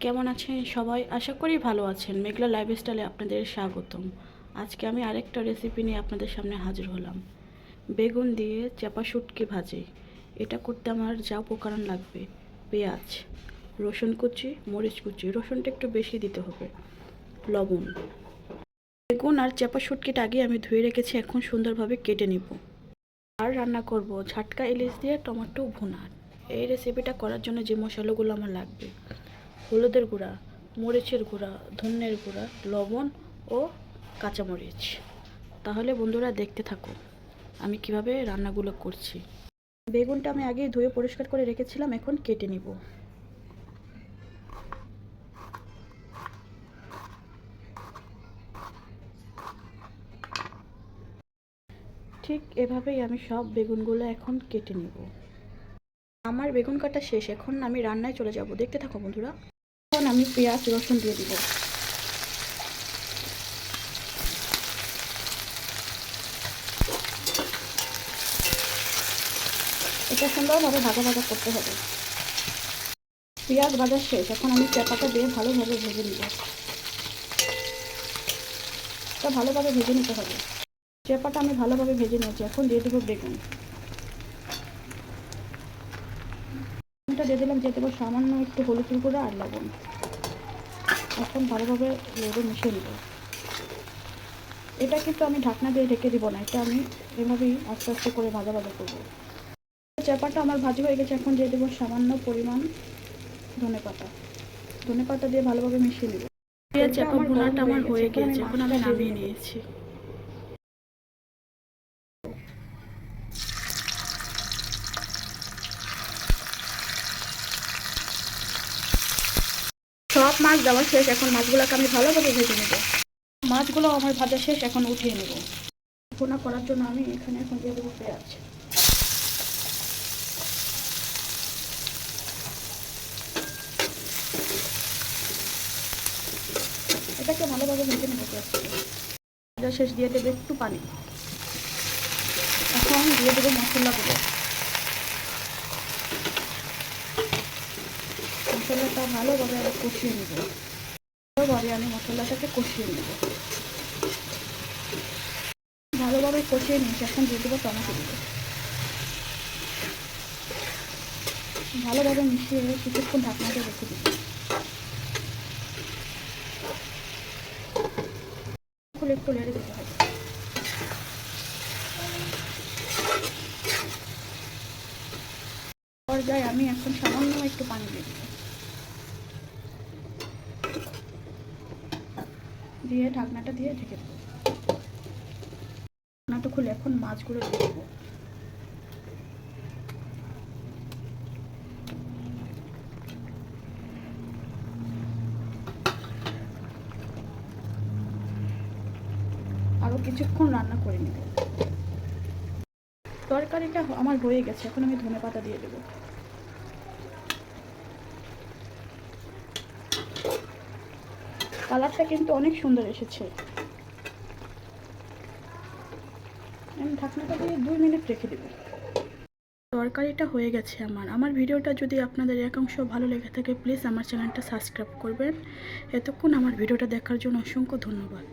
কেমন আছেন সবাই? আশা করি ভালো আছেন। মেঘলা লাইফস্টাইলে আপনাদের স্বাগতম। আজকে আমি আরেকটা রেসিপি নিয়ে আপনাদের সামনে হাজির হলাম। বেগুন দিয়ে চাপা শুটকি ভাজি। এটা করতে আমার যা উপকরণ লাগবে। পেঁয়াজ, রসুন কুচি, মরিচ কুচি। রসুনটা একটু বেশি দিতে হবে। লবণ। বেগুন আর চাপা শুটকিটা আগে আমি ধুয়ে রেখেছি, এখন সুন্দরভাবে কেটে নিব। আর রান্না করব ঝাটকা ইলিশ দিয়ে টমেটো ভুনা। এই রেসিপিটা করার জন্য যে মশলাগুলো আমার লাগবে। হলুদের গুঁড়া, মরিচের গুঁড়া ধনের গুঁড়া, লবণ ও কাঁচামরিচ। তাহলে বন্ধুরা দেখতে থাকো আমি কীভাবে রান্নাগুলো করছি। বেগুনটা আমি আগেই ধুয়ে পরিষ্কার করে রেখেছিলাম, এখন কেটে নিব। ঠিক এভাবেই আমি সব বেগুনগুলো এখন কেটে নিব। আমার বেগুন কাটা শেষ, এখন আমি রান্নায় চলে যাব। দেখতে থাকো বন্ধুরা। এখন আমি পেঁয়াজ, রসুন দিয়ে দিব। এটা সুন্দরভাবে ভাজা ভাজা করতে হবে। পেঁয়াজ ভাজা শেষ। এখন আমি পেঁপাটা দিয়ে ভালোভাবে ভেজে নিব। এটা ভালোভাবে ভেজে নিতে হবে। চেপাটা আমি ভালোভাবে ভেজে নিয়েছি। এখন দিয়ে দেবো বেগুন। বেগুনটা দিয়ে দিলাম দিয়ে দেবো সামান্য একটু হলুদ গুঁড়ো আর লবণ। এখন ভালোভাবে লেবু মিশিয়ে নেব। এটা কিন্তু আমি ঢাকনা দিয়ে ঢেকে দিব না এটা আমি এভাবেই আস্তে আস্তে করে ভাজা ভাজা করব। চেপাটা আমার ভাজি হয়ে গেছে এখন দিয়ে দেবো সামান্য পরিমাণ ধনে পাতা। ধনে পাতা দিয়ে ভালোভাবে মিশিয়ে নেব। চেপা ভুনাটা আমার হয়ে গেছে এখন আমি নামিয়ে নিয়েছি। সব মাছ দেওয়া শেষ, এখন মাছগুলোকে আমি ভালোভাবে ভেজে নেব। মাছগুলো আমার ভাজা শেষ, এখন উঠিয়ে নেব। ভুনা করার জন্য আমি এখানে এখন দিয়ে দেবো পেঁয়াজ। এটাকে ভালোভাবে ভেজে নেব শেষ, দিয়ে দেবো একটু পানি। এখন দিয়ে দেবো মশলাগুলো। ভালোভাবে আবার কষিয়ে নেব। ভালোভাবে আমি মশলাটাকে কষিয়ে নেব। ভালোভাবে কষিয়ে নিয়েছি, এখন দিয়ে দেবো টমেটো দেবো ভালোভাবে মিশিয়ে কিছুক্ষণ ঢাকনাটা রেখে দেবো। খুলে একটু লেড়ে দিতে হবে। পর্যায়ে আমি এখন সামান্য একটু পানি দিয়ে দিব। দিয়ে ঢাকনাটা দিয়ে ঢেকে দেবো। ঢাকনাটা খুলে এখন মাছগুলো দিয়ে দেবো। আরও কিছুক্ষণ রান্না করে নেব। তরকারিটা আমার হয়ে গেছে, এখন আমি ধনে পাতা দিয়ে দেবো। কালারটা কিন্তু অনেক সুন্দর এসেছে। আমি ঢাকনাটা দিয়ে দুই মিনিট রেখে দেবো। তরকারিটা হয়ে গেছে আমার। আমার ভিডিওটা যদি আপনাদের একাংশ ভালো লেগে থাকে প্লিজ আমার চ্যানেলটা সাবস্ক্রাইব করবেন। এতক্ষণ আমার ভিডিওটা দেখার জন্য অসংখ্য ধন্যবাদ।